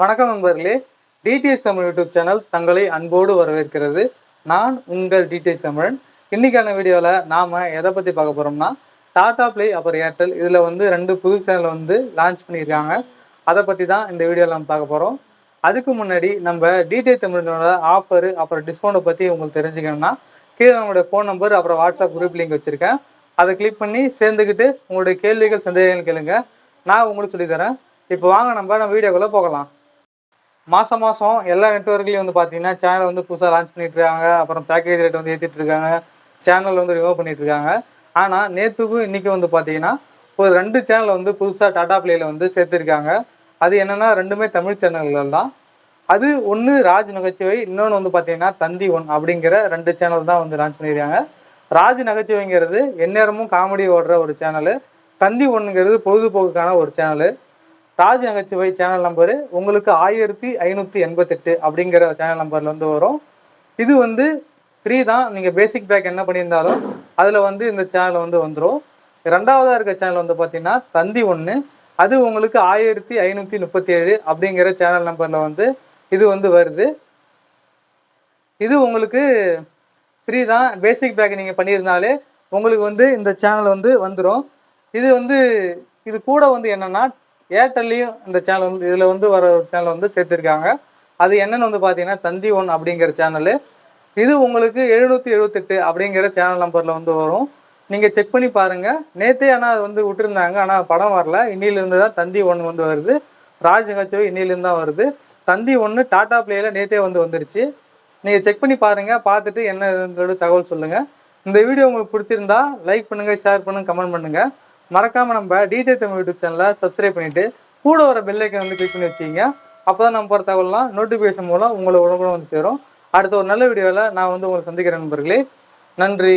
வணக்கம் நண்பர்களே. TDS Tamil YouTube channel தங்களை அன்போடு வரவேற்கிறது. நான் உங்கள் டிடிஎஸ் தமிழன். இன்னைக்கான வீடியோவில் நாம் எதை பற்றி பார்க்க போகிறோம்னா டாடா ப்ளே அப்புறம் ஏர்டெல் இதில் வந்து ரெண்டு புது சேனல் வந்து லான்ச் பண்ணியிருக்காங்க. அதை பற்றி தான் இந்த வீடியோவில் நம்ம பார்க்க போகிறோம் அதுக்கு முன்னாடி நம்ம டிடிஎஸ் தமிழனோட ஆஃபரு அப்புறம் டிஸ்கவுண்ட்டை பற்றி உங்களுக்கு தெரிஞ்சுக்கணும்னா கீழே நம்மளுடைய ஃபோன் நம்பர் அப்புறம் வாட்ஸ்அப் குரூப் லிங்க் வச்சுருக்கேன். அதை கிளிக் பண்ணி சேர்ந்துக்கிட்டு உங்களுடைய கேள்விகள் சந்தேகங்கள் கேளுங்க. நான் உங்களுக்கு சொல்லித்தரேன் இப்போ வாங்க நம்ம நம்ம வீடியோக்குள்ளே போகலாம். மாதம் மாதம் எல்லா நெட்ஒர்க்லேயும் வந்து பார்த்தீங்கன்னா சேனல் வந்து புதுசாக லான்ச் பண்ணிட்டு இருக்காங்க அப்புறம் பேக்கேஜ் ரேட் வந்து ஏற்றிட்டு இருக்காங்க சேனல் வந்து ரிமூவ் பண்ணிட்டு இருக்காங்க ஆனால் நேற்றுக்கும் இன்றைக்கும் வந்து பார்த்தீங்கன்னா ஒரு ரெண்டு சேனல் வந்து புதுசாக டாடா பிளேயில் வந்து சேர்த்துருக்காங்க. அது என்னென்னா ரெண்டுமே தமிழ் சேனல்கள் தான். அது ஒன்று ராஜ் நகைச்சுவை இன்னொன்று வந்து பார்த்தீங்கன்னா தந்தி ஒன் அப்படிங்கிற ரெண்டு சேனல் தான் வந்து லான்ச் பண்ணியிருக்காங்க. ராஜ் நகைச்சுவைங்கிறது எந்நேரமும் காமெடி ஓடுற ஒரு சேனலு தந்தி ஒன்றுங்கிறது பொழுதுபோக்குக்கான ஒரு சேனலு ராஜ் நகைச்சுவை சேனல் நம்பரு உங்களுக்கு ஆயிரத்தி ஐநூற்றி எண்பத்தெட்டு அப்படிங்கிற சேனல் நம்பரில் வந்து வரும். இது வந்து ஃப்ரீ தான். நீங்கள் பேசிக் பேக் என்ன பண்ணியிருந்தாலும் அதில் வந்து இந்த சேனல் வந்து வந்துடும் ரெண்டாவதாக இருக்க சேனல் வந்து பார்த்தீங்கன்னா தந்தி ஒன்று அது உங்களுக்கு ஆயிரத்தி ஐநூற்றி முப்பத்தி ஏழு அப்படிங்கிற சேனல் நம்பரில் வந்து இது வந்து வருது. இது உங்களுக்கு ஃப்ரீ தான். பேசிக் பேக் நீங்கள் பண்ணியிருந்தாலே உங்களுக்கு வந்து இந்த சேனல் வந்து வந்துடும் இது வந்து இது கூட வந்து என்னென்னா ஏர்டெல்லையும் இந்த சேனல் வந்து இதில் வந்து வர ஒரு சேனல் வந்து சேர்த்துருக்காங்க. அது என்னென்னு வந்து பார்த்தீங்கன்னா தந்தி ஒன் அப்படிங்கிற சேனலு இது உங்களுக்கு எழுநூற்றி எழுபத்தெட்டு அப்படிங்கிற சேனல் நம்பரில் வந்து வரும். நீங்கள் செக் பண்ணி பாருங்கள் நேற்றே ஆனால் அது வந்து விட்டுருந்தாங்க. ஆனால் படம் வரல. இன்னிலிருந்து தான் தந்தி ஒன்று வந்து வருது. ராஜ் நகைச்சுவை இன்னிலிருந்து தான் வருது. தந்தி ஒன்று டாடா பிளேயில் நேற்றே வந்து வந்துருச்சு. நீங்கள் செக் பண்ணி பாருங்கள் பார்த்துட்டு என்ன தகவல் சொல்லுங்கள் இந்த வீடியோ உங்களுக்கு பிடிச்சிருந்தா லைக் பண்ணுங்கள் ஷேர் பண்ணுங்கள் கமெண்ட் பண்ணுங்கள் மறக்காமல் நம்ம டிடிஎ தமிழ் யூடியூப் சேனலை சப்ஸ்கிரைப் பண்ணிவிட்டு கூட வர பெல்லைக்கன் வந்து கிளிக் பண்ணி வச்சிங்க அப்போ தான் நம்ம போகிற தகவல்லாம் நோட்டிஃபிகேஷன் மூலம் உங்களை உடனுக்குடன் வந்து சேரும். அடுத்த ஒரு நல்ல வீடியோவில் நான் வந்து உங்களை சந்திக்கிறேன் நண்பர்களே. நன்றி.